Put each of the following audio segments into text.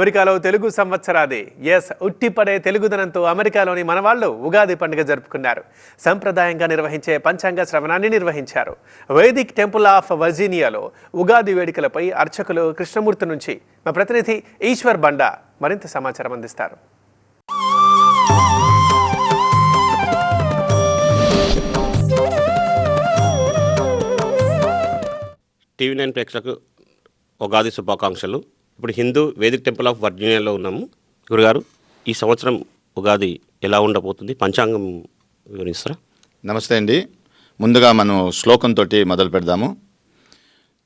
అమెరికాలో తెలుగు సంవత్సరాది. ఎస్ ఉట్టిపడే తెలుగుదనంతో అమెరికాలోని మనవాళ్ళు ఉగాది పండుగ జరుపుకున్నారు. సంప్రదాయంగా నిర్వహించే పంచాంగ శ్రవణాన్ని నిర్వహించారు. వేదిక్ టెంపుల్ ఆఫ్ వర్జీనియాలో ఉగాది వేడుకలపై అర్చకులు కృష్ణమూర్తి నుంచి మా ప్రతినిధి ఈశ్వర్ బండా మరింత సమాచారం అందిస్తారు. టీవీ నైన్ ప్రేక్షకులకు ఉగాది శుభాకాంక్షలు. ఇప్పుడు హిందూ వేదిక్ టెంపుల్ ఆఫ్ వర్జీనియాలో ఉన్నాము. గురుగారు ఈ సంవత్సరం ఉగాది ఎలా ఉండబోతుంది? పంచాంగం వివరిస్తారా? నమస్తే అండి. ముందుగా మనం శ్లోకంతో మొదలు పెడదాము.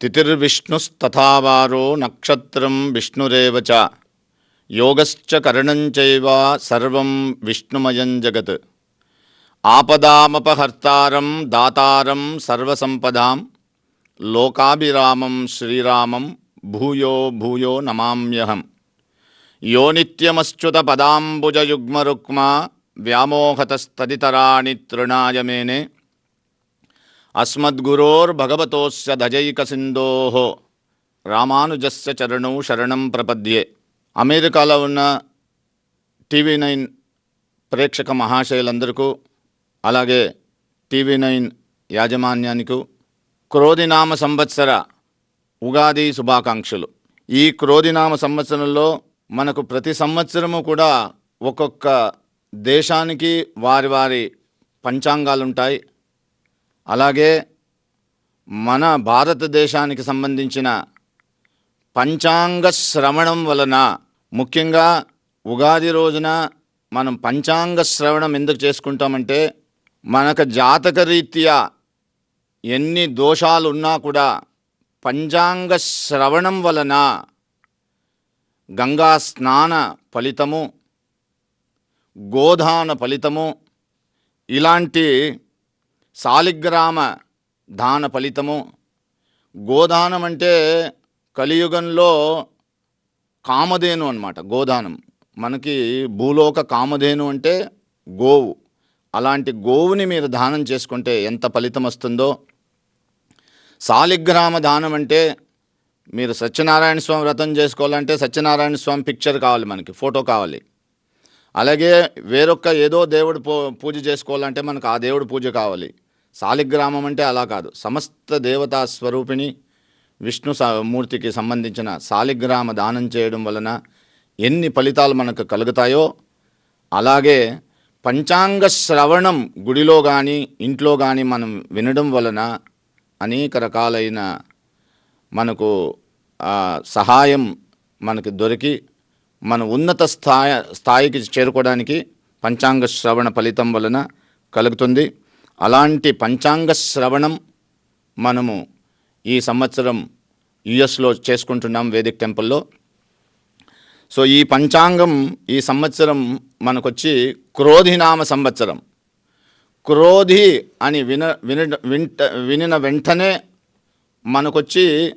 తిథిర్విష్ణుస్తథావారో నక్షత్రం విష్ణురేవ చ. యోగశ్చ కరణంచైవ సర్వం విష్ణుమయం జగత్. ఆపదామపహర్తారం దాతారం సర్వసంపదాం. లోకాభిరామం శ్రీరామం భూయో భూయో నమామ్యహం. యో నిత్యమశ్చుత పదాంబుజయుగ్మరుక్మ వ్యామోహతస్తదితరాణి తృణాయమేనే. అస్మద్గురోర్భగవతోస్య దజైకసింధోః రామానుజస్య చరణం శరణం ప్రపద్యే. అమెరికాలో ఉన్న టీవీ నైన్ ప్రేక్షక మహాశయులందరికీ అలాగే టీవీ నైన్ యాజమాన్యానికి క్రోధినామ సంవత్సర ఉగాది శుభాకాంక్షలు. ఈ క్రోధినామ సంవత్సరంలో మనకు ప్రతి సంవత్సరము కూడా ఒక్కొక్క దేశానికి వారి వారి పంచాంగాలు ఉంటాయి అలాగే మన భారతదేశానికి సంబంధించిన పంచాంగ శ్రవణం వలన ముఖ్యంగా ఉగాది రోజున మనం పంచాంగ శ్రవణం ఎందుకు చేసుకుంటామంటే మనకు జాతక రీత్యా ఎన్ని దోషాలు ఉన్నా కూడా పంచాంగ శ్రవణం వలన గంగా స్నాన ఫలితము గోదాన ఫలితము ఇలాంటి శాలిగ్రామ దాన ఫలితము. గోదానం అంటే కలియుగంలో కామధేను అనమాట గోదానం మనకి భూలోక కామధేను అంటే గోవు. అలాంటి గోవుని మీరు దానం చేసుకుంటే ఎంత ఫలితం వస్తుందో శాలిగ్రామ దానం అంటే మీరు సత్యనారాయణ స్వామి వ్రతం చేసుకోవాలంటే సత్యనారాయణ స్వామి పిక్చర్ కావాలి మనకి ఫోటో కావాలి. అలాగే వేరొక ఏదో దేవుడు పూ పూజ చేసుకోవాలంటే మనకు ఆ దేవుడు పూజ కావాలి. శాలిగ్రామం అంటే అలా కాదు. సమస్త దేవతా స్వరూపిణి విష్ణు స- మూర్తికి సంబంధించిన శాలిగ్రామ దానం చేయడం వలన ఎన్ని ఫలితాలు మనకు కలుగుతాయో అలాగే పంచాంగ శ్రవణం గుడిలో కానీ ఇంట్లో కానీ మనం వినడం వలన అనేక రకాలైన మనకు సహాయం మనకు దొరికి మన ఉన్నత స్థాయి స్థాయికి చేరుకోవడానికి పంచాంగ శ్రవణ ఫలితం వలన కలుగుతుంది. అలాంటి పంచాంగ శ్రవణం మనము ఈ సంవత్సరం యుఎస్లో చేసుకుంటున్నాం వేదిక్ టెంపుల్లో. సో ఈ పంచాంగం ఈ సంవత్సరం మనకొచ్చి క్రోధినామ సంవత్సరం. క్రోధి అని విన విన వింట వినిన వెంటనే మనకొచ్చి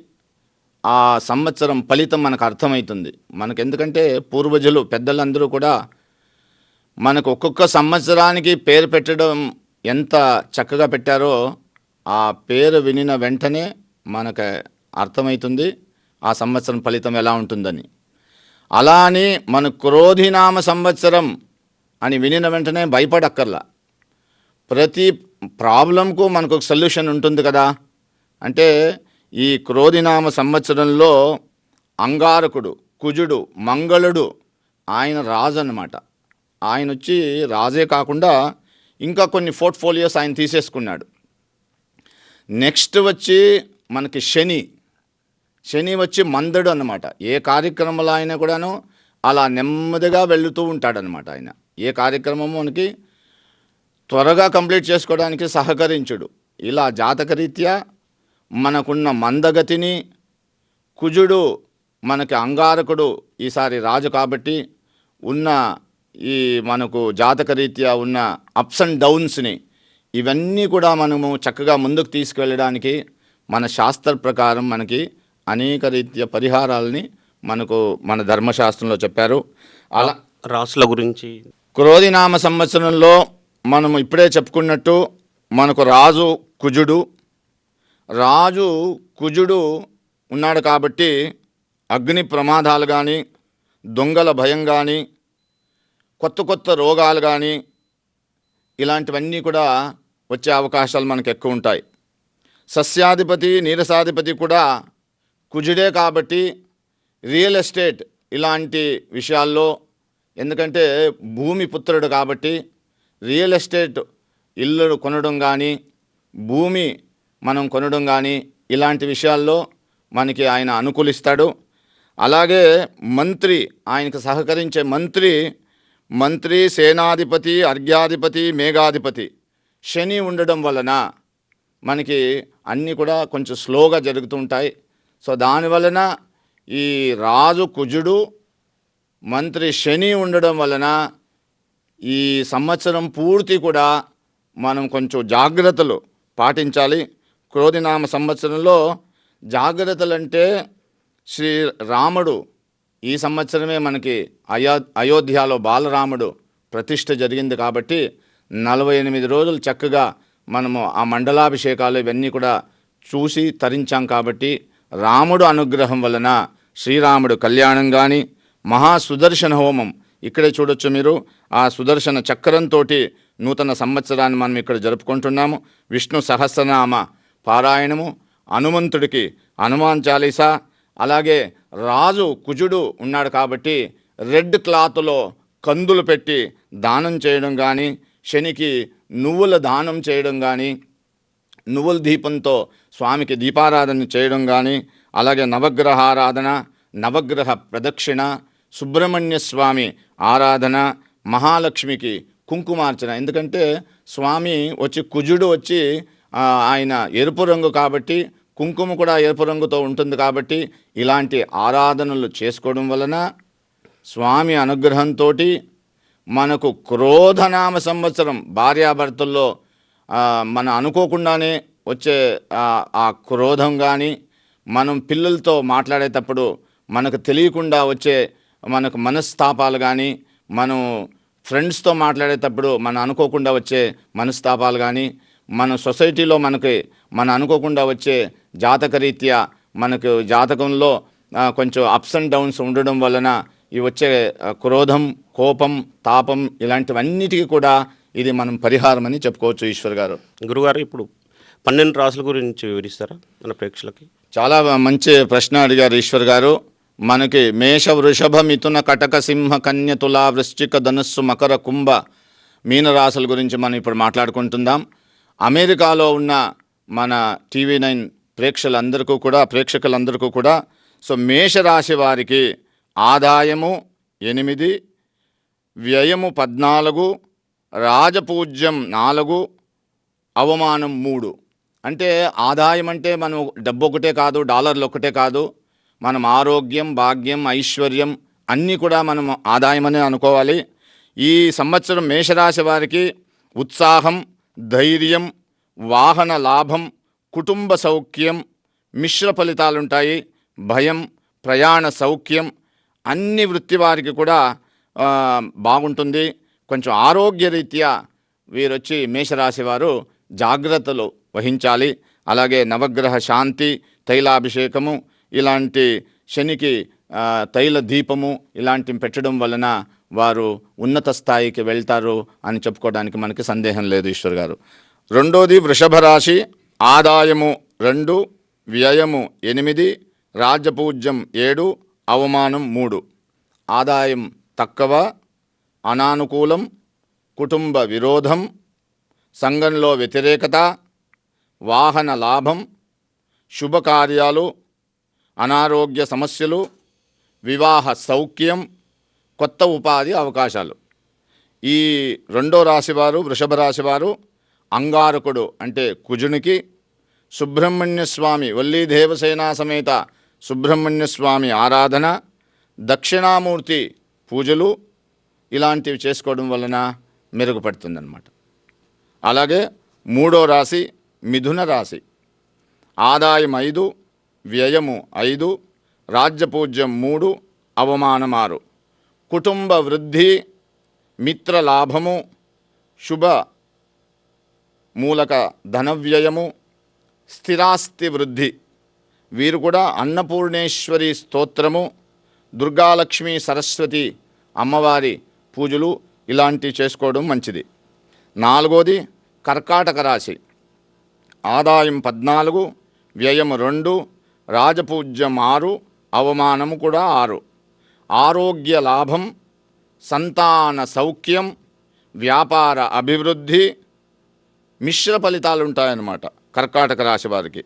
ఆ సంవత్సరం ఫలితం మనకు అర్థమవుతుంది మనకు ఎందుకంటే పూర్వజులు పెద్దలందరూ కూడా మనకు ఒక్కొక్క సంవత్సరానికి పేరు పెట్టడం ఎంత చక్కగా పెట్టారో ఆ పేరు వినిన వెంటనే మనకు అర్థమవుతుంది ఆ సంవత్సరం ఫలితం ఎలా ఉంటుందని. అలా అని మన క్రోధినామ సంవత్సరం అని వినిన వెంటనే భయపడక్కర్లా. ప్రతి ప్రాబ్లంకు మనకు ఒక సొల్యూషన్ ఉంటుంది కదా. అంటే ఈ క్రోధినామ సంవత్సరంలో అంగారకుడు కుజుడు మంగళుడు ఆయన రాజు అన్నమాట ఆయన వచ్చి రాజే కాకుండా ఇంకా కొన్ని పోర్ట్ఫోలియోస్ ఆయన తీసేసుకున్నాడు. నెక్స్ట్ వచ్చి మనకి శని. శని వచ్చి మందడు అన్నమాట. ఏ కార్యక్రమంలో అయినా కూడాను అలా నెమ్మదిగా వెళుతూ ఉంటాడనమాట ఆయన. ఏ కార్యక్రమము మనకి త్వరగా కంప్లీట్ చేసుకోవడానికి సహకరించుడు. ఇలా జాతకరీత్యా మనకున్న మందగతిని కుజుడు మనకి అంగారకుడు ఈసారి రాజు కాబట్టి ఉన్న ఈ మనకు జాతకరీత్యా ఉన్న అప్స్ అండ్ డౌన్స్ని ఇవన్నీ కూడా మనము చక్కగా ముందుకు తీసుకెళ్ళడానికి మన శాస్త్ర ప్రకారం మనకి అనేక రీత్యా పరిహారాలని మనకు మన ధర్మశాస్త్రంలో చెప్పారు. అలా రాసుల గురించి క్రోధినామ సంవత్సరంలో మనం ఇప్పుడే చెప్పుకున్నట్టు మనకు రాజు కుజుడు. రాజు కుజుడు ఉన్నాడు కాబట్టి అగ్ని ప్రమాదాలు కానీ దొంగల భయం కానీ కొత్త కొత్త రోగాలు కానీ ఇలాంటివన్నీ కూడా వచ్చే అవకాశాలు మనకు ఎక్కువ ఉంటాయి. సస్యాధిపతి నీరసాధిపతి కూడా కుజుడే కాబట్టి రియల్ ఎస్టేట్ ఇలాంటి విషయాల్లో ఎందుకంటే భూమి పుత్రుడు కాబట్టి రియల్ ఎస్టేట్ ఇల్లు కొనడం కానీ భూమి మనం కొనడం కానీ ఇలాంటి విషయాల్లో మనకి ఆయన అనుకూలిస్తాడు. అలాగే మంత్రి ఆయనకు సహకరించే మంత్రి మంత్రి సేనాధిపతి అర్ఘ్యాధిపతి మేఘాధిపతి శని ఉండడం వలన మనకి అన్నీ కూడా కొంచెం స్లోగా జరుగుతుంటాయి సో దాని వలన ఈ రాజు కుజుడు మంత్రి శని ఉండడం వలన ఈ సంవత్సరం పూర్తి కూడా మనం కొంచెం జాగ్రత్తలు పాటించాలి. క్రోధినామ సంవత్సరంలో జాగ్రత్తలు అంటే శ్రీ రాముడు ఈ సంవత్సరమే మనకి అయో అయోధ్యలో బాలరాముడు ప్రతిష్ట జరిగింది కాబట్టి నలభై ఎనిమిది రోజులు చక్కగా మనము ఆ మండలాభిషేకాలు ఇవన్నీ కూడా చూసి తరించాం కాబట్టి రాముడు అనుగ్రహం వలన శ్రీరాముడు కళ్యాణం కానీ మహా సుదర్శన హోమం ఇక్కడే చూడొచ్చు మీరు. ఆ సుదర్శన చక్రంతో నూతన సంవత్సరాన్ని మనం ఇక్కడ జరుపుకుంటున్నాము. విష్ణు సహస్రనామ పారాయణము హనుమంతుడికి హనుమాన్ చాలీసా అలాగే రాజు కుజుడు ఉన్నాడు కాబట్టి రెడ్ క్లాత్లో కందులు పెట్టి దానం చేయడం కానీ శనికి నువ్వుల దానం చేయడం కానీ నువ్వుల దీపంతో స్వామికి దీపారాధన చేయడం కానీ అలాగే నవగ్రహారాధన నవగ్రహ ప్రదక్షిణ సుబ్రహ్మణ్య స్వామి ఆరాధన మహాలక్ష్మికి కుంకుమార్చన. ఎందుకంటే స్వామి వచ్చి కుజుడు వచ్చి ఆయన ఎరుపు రంగు కాబట్టి కుంకుమ కూడా ఎరుపు రంగుతో ఉంటుంది కాబట్టి ఇలాంటి ఆరాధనలు చేసుకోవడం వలన స్వామి అనుగ్రహంతో మనకు క్రోధనామ సంవత్సరం భార్యాభర్తల్లో మన అనుకోకుండానే వచ్చే ఆ క్రోధం కానీ మనం పిల్లలతో మాట్లాడేటప్పుడు మనకు తెలియకుండా వచ్చే మనకు మనస్తాపాలు కానీ మనం ఫ్రెండ్స్తో మాట్లాడేటప్పుడు మనం అనుకోకుండా వచ్చే మనస్తాపాలు కానీ మన సొసైటీలో మనకి మన అనుకోకుండా వచ్చే జాతకరీత్యా మనకు జాతకంలో కొంచెం అప్స్ అండ్ డౌన్స్ ఉండడం వలన ఈ వచ్చే క్రోధం కోపం తాపం ఇలాంటివన్నిటికీ కూడా ఇది మనం పరిహారం అని చెప్పుకోవచ్చు ఈశ్వర్ గారు. గురుగారు ఇప్పుడు పన్నెండు రాసుల గురించి వివరిస్తారా మన ప్రేక్షకులకి? చాలా మంచి ప్రశ్న అడిగారు ఈశ్వర్ గారు. మనకి మేష వృషభ మిథున కటక సింహ కన్య తులా వృశ్చిక ధనుస్సు మకర కుంభ మీనరాశుల గురించి మనం ఇప్పుడు మాట్లాడుకుంటుందాం. అమెరికాలో ఉన్న మన టీవీ నైన్ ప్రేక్షకులందరికీ కూడా ప్రేక్షకులందరికీ కూడా సో మేషరాశి వారికి ఆదాయము ఎనిమిది వ్యయము పద్నాలుగు రాజపూజ్యం నాలుగు అవమానం మూడు. అంటే ఆదాయం అంటే మనం డబ్బు ఒకటే కాదు డాలర్లు ఒకటే కాదు మనం ఆరోగ్యం భాగ్యం ఐశ్వర్యం అన్నీ కూడా మనం ఆదాయమనే అనుకోవాలి. ఈ సంవత్సరం మేషరాశి వారికి ఉత్సాహం ధైర్యం వాహన లాభం కుటుంబ సౌఖ్యం మిశ్ర ఫలితాలుంటాయి. భయం ప్రయాణ సౌఖ్యం అన్ని వృత్తి వారికి కూడా బాగుంటుంది. కొంచెం ఆరోగ్యరీత్యా వీరొచ్చి మేషరాశి వారు జాగ్రత్తలు వహించాలి. అలాగే నవగ్రహ శాంతి తైలాభిషేకము ఇలాంటి శనికి తైల దీపము ఇలాంటివి పెట్టడం వలన వారు ఉన్నత స్థాయికి వెళ్తారు అని చెప్పుకోవడానికి మనకి సందేహం లేదు ఈశ్వర్ గారు. రెండోది వృషభ రాశి ఆదాయము రెండు వ్యయము ఎనిమిది రాజపూజ్యం ఏడు అవమానం మూడు. ఆదాయం తక్కువ అనానుకూలం కుటుంబ విరోధం సంఘంలో వ్యతిరేకత వాహన లాభం శుభకార్యాలు అనారోగ్య సమస్యలు వివాహ సౌఖ్యం కొత్త ఉపాధి అవకాశాలు. ఈ రెండో రాశివారు వృషభ రాశివారు అంగారకుడు అంటే కుజునికి సుబ్రహ్మణ్య స్వామి వల్లీ దేవసేనా సమేత సుబ్రహ్మణ్య స్వామి ఆరాధన దక్షిణామూర్తి పూజలు ఇలాంటివి చేసుకోవడం వలన మెరుగుపడుతుందన్నమాట. అలాగే మూడో రాశి మిథున రాశి. ఆదాయం ఐదు వ్యయము ఐదు రాజ్యపూజ్యం మూడు అవమానమారు. కుటుంబ వృద్ధి మిత్రలాభము శుభ మూలక ధనవ్యయము స్థిరాస్తి వృద్ధి. వీరు కూడా అన్నపూర్ణేశ్వరి స్తోత్రము దుర్గాలక్ష్మి సరస్వతి అమ్మవారి పూజలు ఇలాంటివి చేసుకోవడం మంచిది. నాలుగోది కర్కాటక రాశి. ఆదాయం పద్నాలుగు వ్యయం రెండు రాజపూజ్యం ఆరు అవమానము కూడా ఆరు. ఆరోగ్య లాభం సంతాన సౌఖ్యం వ్యాపార అభివృద్ధి మిశ్ర ఫలితాలు ఉంటాయన్నమాట కర్కాటక రాశి వారికి.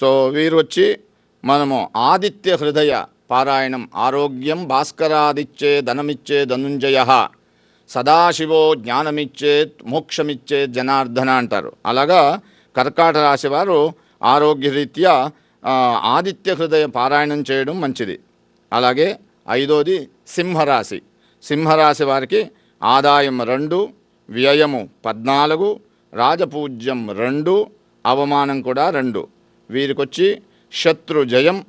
సో వీరు వచ్చి మనము ఆదిత్య హృదయ పారాయణం ఆరోగ్యం భాస్కరాదిచ్చే ధనమిచ్చే ధనుంజయ సదాశివో జ్ఞానమిచ్చేత్ మోక్షమిచ్చే జనార్దన అంటారు. అలాగా కర్కాటక రాశి వారు ఆరోగ్యరీత్యా ఆదిత్య హృదయ పారాయణం చేయడం మంచిది. అలాగే ఐదోది సింహరాశి. సింహరాశి వారికి ఆదాయం రెండు వ్యయము పద్నాలుగు రాజపూజ్యం రెండు అవమానం కూడా రెండు. వీరికొచ్చి శత్రు జయం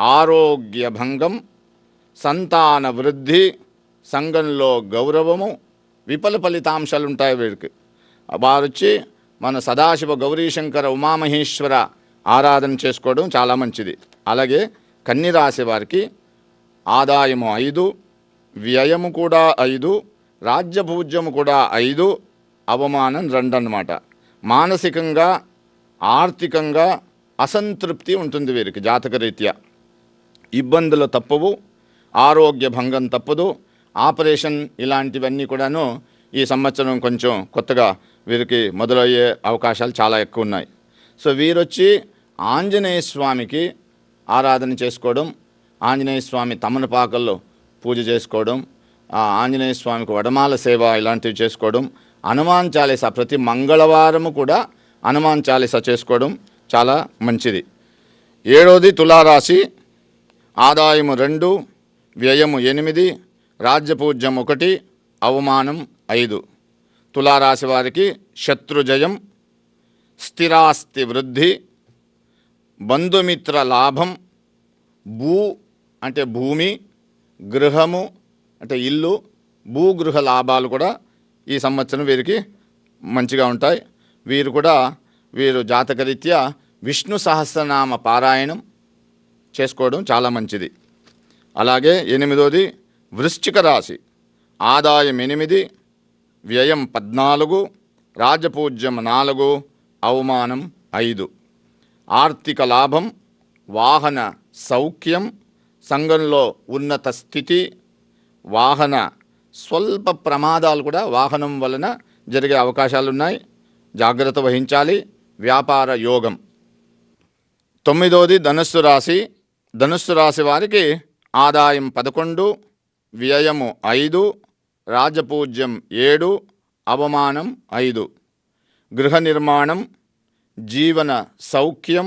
ఆరోగ్య భంగం సంతాన వృద్ధి సంఘంలో గౌరవము విఫల ఫలితాంశాలు ఉంటాయి వీరికి. వారొచ్చి మన సదాశివ గౌరీశంకర ఉమామహేశ్వర ఆరాధన చేసుకోవడం చాలా మంచిది. అలాగే కన్ని రాశి వారికి ఆదాయము ఐదు వ్యయము కూడా ఐదు రాజ్యభూజ్యము కూడా ఐదు అవమానం రెండు అన్నమాట మానసికంగా ఆర్థికంగా అసంతృప్తి ఉంటుంది వీరికి జాతకరీత్యా. ఇబ్బందులు తప్పవు ఆరోగ్య భంగం తప్పదు ఆపరేషన్ ఇలాంటివన్నీ కూడాను ఈ సంవత్సరం కొంచెం కొత్తగా వీరికి మొదలయ్యే అవకాశాలు చాలా ఎక్కువ ఉన్నాయి. సో వీరొచ్చి ఆంజనేయ స్వామికి ఆరాధన చేసుకోవడం ఆంజనేయ స్వామి తమలపాకల్లో పూజ చేసుకోవడం ఆంజనేయ స్వామికి వడమాల సేవ ఇలాంటివి చేసుకోవడం హనుమాన్ చాలీసా ప్రతి మంగళవారము కూడా హనుమాన్ చాలీసా చేసుకోవడం చాలా మంచిది. ఏడోది తులారాశి ఆదాయము రెండు వ్యయము ఎనిమిది రాజ్యపూజ్యం ఒకటి అవమానం ఐదు. తులారాశి వారికి శత్రుజయం స్థిరాస్తి వృద్ధి బంధుమిత్ర లాభం భూ అంటే భూమి గృహము అంటే ఇల్లు భూగృహ లాభాలు కూడా ఈ సంవత్సరం వీరికి మంచిగా ఉంటాయి. వీరు కూడా వీరు జాతకరీత్యా విష్ణు సహస్రనామ పారాయణం చేసుకోవడం చాలా మంచిది. అలాగే ఎనిమిదోది వృశ్చిక రాశి. ఆదాయం ఎనిమిది వ్యయం పద్నాలుగు రాజపూజ్యం నాలుగు అవమానం ఐదు. ఆర్థిక లాభం వాహన సౌఖ్యం సంఘంలో ఉన్నత స్థితి వాహన స్వల్ప ప్రమాదాలు కూడా వాహనం వలన జరిగే అవకాశాలు ఉన్నాయి జాగ్రత్త వహించాలి. వ్యాపార యోగం. తొమ్మిదోది ధనుస్సు రాశి. ధనుస్సు రాశి వారికి ఆదాయం పదకొండు వ్యయము ఐదు రాజపూజ్యం ఏడు అవమానం ఐదు. గృహ నిర్మాణం జీవన సౌఖ్యం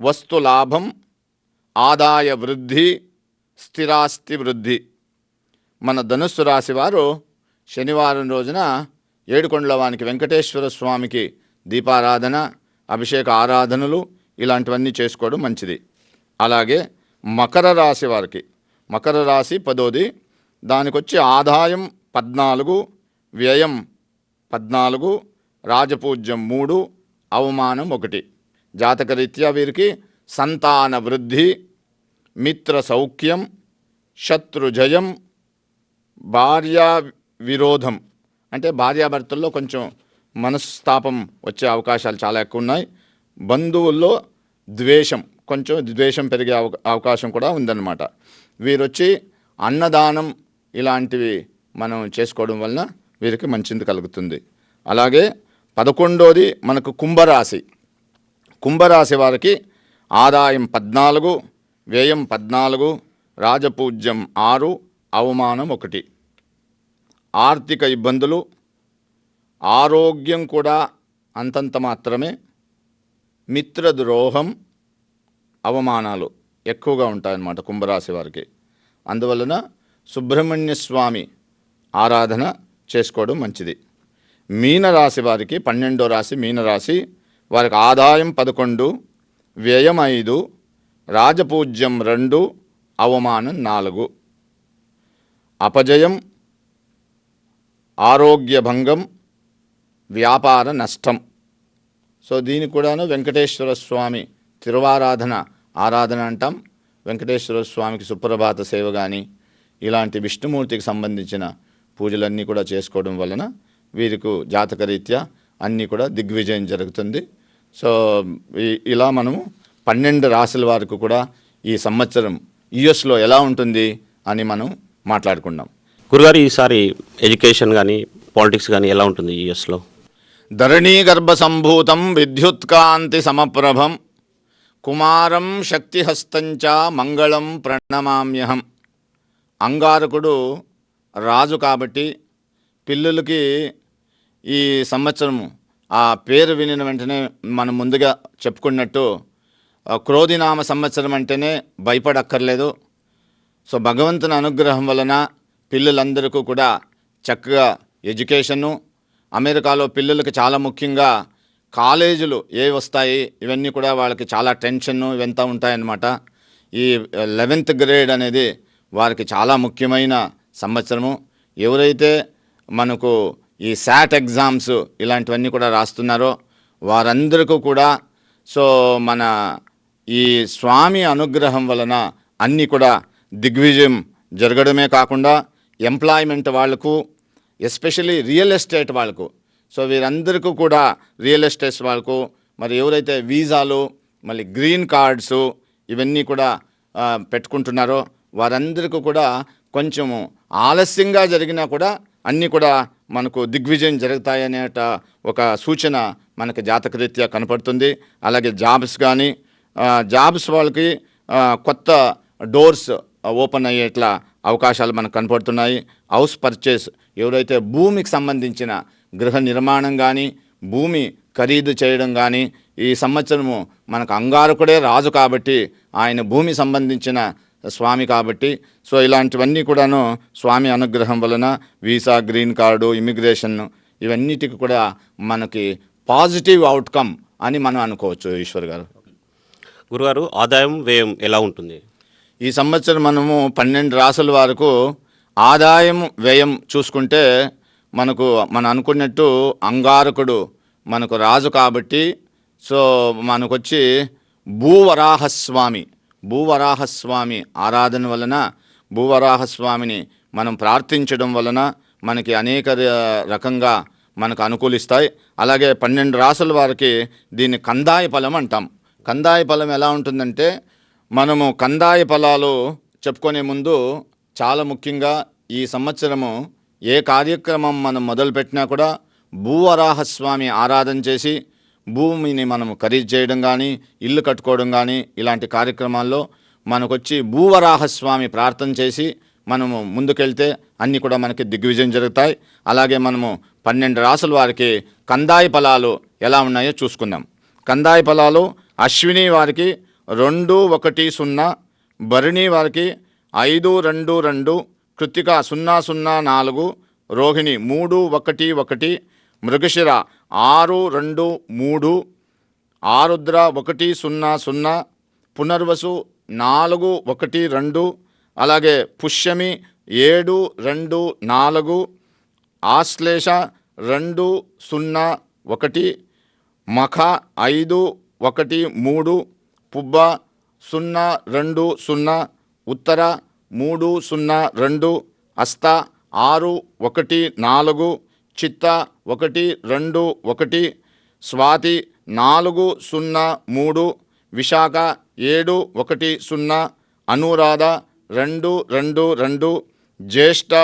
వస్తులాభం ఆదాయ వృద్ధి స్థిరాస్తి వృద్ధి. మన ధనుస్సు రాశి వారు శనివారం రోజున ఏడుకొండలవానికి వెంకటేశ్వర స్వామికి దీపారాధన అభిషేక ఆరాధనలు ఇలాంటివన్నీ చేసుకోవడం మంచిది. అలాగే మకర రాశి వారికి మకర రాశి పదోది దానికొచ్చి ఆదాయం పద్నాలుగు వ్యయం పద్నాలుగు రాజపూజ్యం మూడు అవమానం ఒకటి. జాతకరీత్యా వీరికి సంతాన వృద్ధి మిత్ర సౌఖ్యం శత్రుజయం భార్యా విరోధం. అంటే భార్యాభర్తల్లో కొంచెం మనస్తాపం వచ్చే అవకాశాలు చాలా ఎక్కువ ఉన్నాయి బంధువుల్లో ద్వేషం కొంచెం ద్వేషం పెరిగే అవ అవకాశం కూడా ఉందన్నమాట. వీరొచ్చి అన్నదానం ఇలాంటివి మనం చేసుకోవడం వలన వీరికి మంచిది కలుగుతుంది. అలాగే పదకొండోది మనకు కుంభరాశి. కుంభరాశి వారికి ఆదాయం పద్నాలుగు వ్యయం పద్నాలుగు రాజపూజ్యం ఆరు అవమానం ఒకటి. ఆర్థిక ఇబ్బందులు ఆరోగ్యం కూడా అంతంత మాత్రమే. మిత్రద్రోహం అవమానాలు ఎక్కువగా ఉంటాయన్నమాట కుంభరాశి వారికి. అందువలన సుబ్రహ్మణ్య స్వామి ఆరాధన చేసుకోవడం మంచిది. మీనరాశి వారికి పన్నెండో రాశి మీనరాశి వారికి ఆదాయం పదకొండు వ్యయం ఐదు రాజపూజ్యం రెండు అవమానం నాలుగు. అపజయం ఆరోగ్య భంగం వ్యాపార నష్టం. సో దీనికి కూడాను వెంకటేశ్వర స్వామి తిరువారాధన ఆరాధన అంటాం. వెంకటేశ్వర స్వామికి సుప్రభాత సేవ కానీ ఇలాంటి విష్ణుమూర్తికి సంబంధించిన పూజలన్నీ కూడా చేసుకోవడం వలన వీరికి జాతకరీత్యా అన్నీ కూడా దిగ్విజయం జరుగుతుంది. సో ఇలా మనము పన్నెండు రాశుల వారికి కూడా ఈ సంవత్సరం యుఎస్లో ఎలా ఉంటుంది అని మనం మాట్లాడుకున్నాం గురుగారు ఈసారి ఎడ్యుకేషన్ కానీ పాలిటిక్స్ కానీ ఎలా ఉంటుంది యూఎస్లో? ధరణీ గర్భ సంభూతం విద్యుత్కాంతి సమప్రభం కుమారం శక్తిహస్తంచ మంగళం ప్రణమామ్యహం. అంగారకుడు రాజు కాబట్టి పిల్లులకి ఈ సంవత్సరం ఆ పేరు వినిన వెంటనే మనం ముందుగా చెప్పుకున్నట్టు క్రోధినామ సంవత్సరం అంటేనే భయపడక్కర్లేదు. సో భగవంతుని అనుగ్రహం వలన పిల్లలందరికీ కూడా చక్కగా ఎడ్యుకేషను అమెరికాలో పిల్లలకు చాలా ముఖ్యంగా కాలేజీలు ఏ వస్తాయి ఇవన్నీ కూడా వాళ్ళకి చాలా టెన్షన్ ఇవంతా ఉంటాయన్నమాట. ఈ లెవెన్త్ గ్రేడ్ అనేది వారికి చాలా ముఖ్యమైన సంవత్సరము. ఎవరైతే మనకు ఈ శాట్ ఎగ్జామ్స్ ఇలాంటివన్నీ కూడా రాస్తున్నారో వారందరికీ కూడా. సో మన ఈ స్వామి అనుగ్రహం వలన అన్నీ కూడా దిగ్విజయం జరగడమే కాకుండా ఎంప్లాయ్మెంట్ వాళ్ళకు ఎస్పెషలీ రియల్ ఎస్టేట్ వాళ్ళకు సో వీరందరికీ కూడా రియల్ ఎస్టేట్స్ వాళ్ళకు మరి ఎవరైతే వీసాలు మళ్ళీ గ్రీన్ కార్డ్స్ ఇవన్నీ కూడా పెట్టుకుంటున్నారో వారందరికీ కూడా కొంచెము ఆలస్యంగా జరిగినా కూడా అన్నీ కూడా మనకు దిగ్విజయం జరుగుతాయనేట ఒక సూచన మనకి జాతకరీత్యా కనపడుతుంది. అలాగే జాబ్స్ కానీ జాబ్స్ వాళ్ళకి కొత్త డోర్స్ ఓపెన్ అయ్యేట్లా అవకాశాలు మనకు కనపడుతున్నాయి. హౌస్ పర్చేస్ ఎవరైతే భూమికి సంబంధించిన గృహ నిర్మాణం కానీ భూమి ఖరీదు చేయడం కానీ ఈ సంవత్సరము మనకు అంగారకుడే రాజు కాబట్టి ఆయన భూమి సంబంధించిన స్వామి కాబట్టి. సో ఇలాంటివన్నీ కూడాను స్వామి అనుగ్రహం వలన వీసా గ్రీన్ కార్డు ఇమిగ్రేషన్ ఇవన్నిటికి కూడా మనకి పాజిటివ్ అవుట్కమ్ అని మనం అనుకోవచ్చు ఈశ్వర్ గారు. గురుగారు ఆదాయం వ్యయం ఎలా ఉంటుంది? ఈ సంవత్సరం మనము పన్నెండు రాసుల వరకు ఆదాయం వ్యయం చూసుకుంటే మనకు మనం అనుకున్నట్టు అంగారకుడు మనకు రాజు కాబట్టి సో మనకొచ్చి భూవరాహస్వామి భూవరాహస్వామి ఆరాధన వలన భూవరాహస్వామిని మనం ప్రార్థించడం వలన మనకి అనేక రకంగా మనకు అనుకూలిస్తాయి. అలాగే పన్నెండు రాసుల వారికి దీన్ని కందాయ ఫలం అంటాం. కందాయ ఫలం ఎలా ఉంటుందంటే మనము కందాయ ఫలాలు చెప్పుకునే ముందు చాలా ముఖ్యంగా ఈ సంవత్సరము ఏ కార్యక్రమం మనం మొదలుపెట్టినా కూడా భూవరాహస్వామి ఆరాధన చేసి భూమిని మనం ఖరీదు చేయడం కానీ ఇల్లు కట్టుకోవడం కానీ ఇలాంటి కార్యక్రమాల్లో మనకొచ్చి భూవరాహస్వామి ప్రార్థన చేసి మనము ముందుకెళ్తే అన్నీ కూడా మనకి దిగ్విజయం జరుగుతాయి. అలాగే మనము పన్నెండు రాసుల వారికి కందాయ ఫలాలు ఎలా ఉన్నాయో చూసుకుందాం. కందాయ ఫలాలు అశ్విని వారికి రెండు ఒకటి సున్నా భరణి వారికి ఐదు రెండు రెండు కృతిక సున్నా సున్నా నాలుగు రోహిణి మూడు ఒకటి ఒకటి మృగశిర ఆరు రెండు మూడు ఆరుద్ర ఒకటి సున్నా సున్నా పునర్వసు నాలుగు ఒకటి రెండు అలాగే పుష్యమి ఏడు రెండు నాలుగు ఆశ్లేష రెండు సున్నా ఒకటి మఖ ఐదు ఒకటి మూడు పుబ్బ సున్నా రెండు సున్నా ఉత్తర మూడు సున్నా రెండు అస్త ఆరు ఒకటి నాలుగు చిత్త ఒకటి రెండు ఒకటి స్వాతి నాలుగు సున్నా మూడు విశాఖ ఏడు ఒకటి సున్నా అనురాధ రెండు రెండు రెండు జ్యేష్ఠ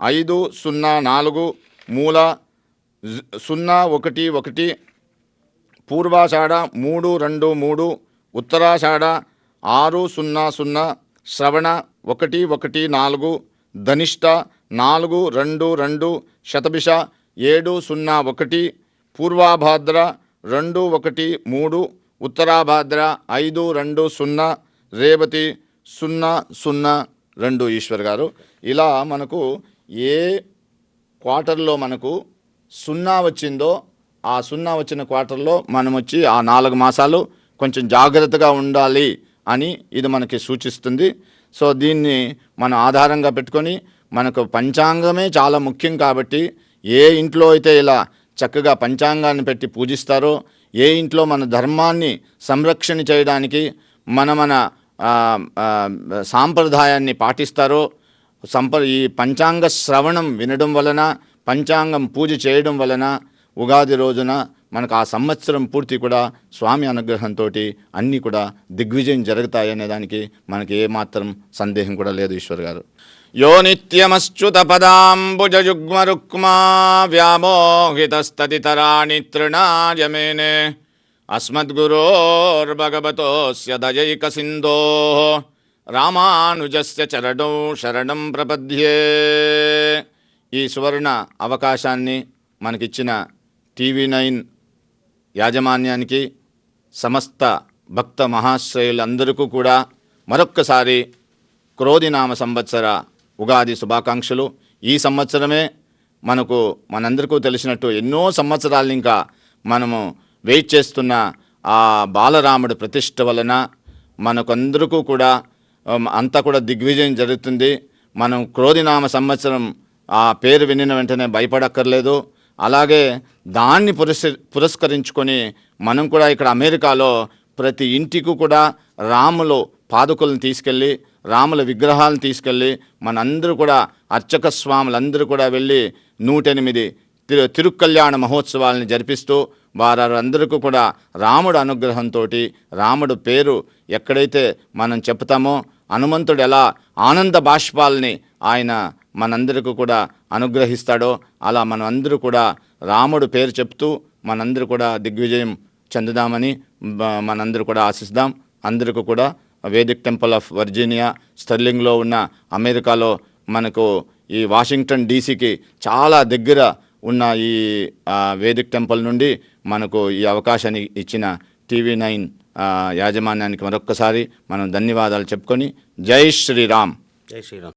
ఐదు సున్నా నాలుగు మూల సున్నా ఒకటి ఒకటి పూర్వాషాఢ మూడు రెండు మూడు ఉత్తరాషాఢ ఆరు సున్నా సున్నా శ్రవణ ఒకటి ఒకటి నాలుగు ధనిష్ట నాలుగు రెండు రెండు శతభిష ఏడు సున్నా ఒకటి పూర్వాభాద్ర రెండు ఒకటి మూడు ఉత్తరాభాద్ర ఐదు రెండు సున్నా రేవతి సున్నా సున్నా రెండు ఈశ్వర్ గారు. ఇలా మనకు ఏ క్వార్టర్లో మనకు సున్నా వచ్చిందో ఆ సున్నా వచ్చిన క్వార్టర్లో మనం వచ్చి ఆ నాలుగు మాసాలు కొంచెం జాగ్రత్తగా ఉండాలి అని ఇది మనకి సూచిస్తుంది. సో దీన్ని మనం ఆధారంగా పెట్టుకొని మనకు పంచాంగమే చాలా ముఖ్యం కాబట్టి ఏ ఇంట్లో అయితే ఇలా చక్కగా పంచాంగాన్ని పెట్టి పూజిస్తారో ఏ ఇంట్లో మన ధర్మాన్ని సంరక్షణ చేయడానికి మన మన సాంప్రదాయాన్ని పాటిస్తారో సంప ఈ పంచాంగ శ్రవణం వినడం వలన పంచాంగం పూజ చేయడం వలన ఉగాది రోజున మనకు ఆ సంవత్సరం పూర్తి కూడా స్వామి అనుగ్రహంతో అన్నీ కూడా దిగ్విజయం జరుగుతాయనే దానికి మనకి ఏమాత్రం సందేహం కూడా లేదు ఈశ్వర్ గారు. యో నిత్యమశ్చుత పదాంబుజయుగ్మరుక్మా వ్యామోహితస్తతితరాణి తృణాయమేనే అస్మద్గురోర్భగవతోస్య దయైక సింధో రామానుజస్య చరణం శరణం ప్రపద్యే. ఈ సువర్ణ అవకాశాన్ని మనకిచ్చిన టీవీ నైన్ యాజమాన్యానికి సమస్త భక్త మహాశ్రయులందరికీ కూడా మరొక్కసారి క్రోధినామ సంవత్సర ఉగాది శుభాకాంక్షలు. ఈ సంవత్సరమే మనకు మనందరికీ తెలిసినట్టు ఎన్నో సంవత్సరాలు ఇంకా మనము వెయిట్ చేస్తున్న ఆ బాలరాముడి ప్రతిష్ట వలన మనకందరికీ కూడా అంతా కూడా దిగ్విజయం జరుగుతుంది. మనం క్రోధినామ సంవత్సరం ఆ పేరు వినిన వెంటనే భయపడక్కర్లేదు. అలాగే దాన్ని పురస్ పురస్కరించుకొని మనం కూడా ఇక్కడ అమెరికాలో ప్రతి ఇంటికి కూడా రాములు పాదుకులను తీసుకెళ్ళి రాముల విగ్రహాలను తీసుకెళ్ళి మనందరూ కూడా అర్చక స్వాములందరూ కూడా వెళ్ళి నూటెనిమిది తిరు తిరుకల్యాణ మహోత్సవాలను జరిపిస్తూ వారందరికీ కూడా రాముడు అనుగ్రహంతో రాముడు పేరు ఎక్కడైతే మనం చెప్తామో హనుమంతుడు ఎలా ఆనంద బాష్పాలని ఆయన మనందరికీ కూడా అనుగ్రహిస్తాడో అలా మనం అందరూ కూడా రాముడు పేరు చెప్తూ మనందరూ కూడా దిగ్విజయం చెందుదామని మనందరూ కూడా ఆశిస్తాం. అందరికీ కూడా వేదిక్ టెంపుల్ ఆఫ్ వర్జీనియా స్టర్లింగ్లో ఉన్న అమెరికాలో మనకు ఈ వాషింగ్టన్ డీసీకి చాలా దగ్గర ఉన్న ఈ వేదిక్ టెంపుల్ నుండి మనకు ఈ అవకాశాన్ని ఇచ్చిన టీవీ నైన్ యాజమాన్యానికి మరొక్కసారి మనం ధన్యవాదాలు చెప్పుకొని జై శ్రీరామ్. జై శ్రీరామ్.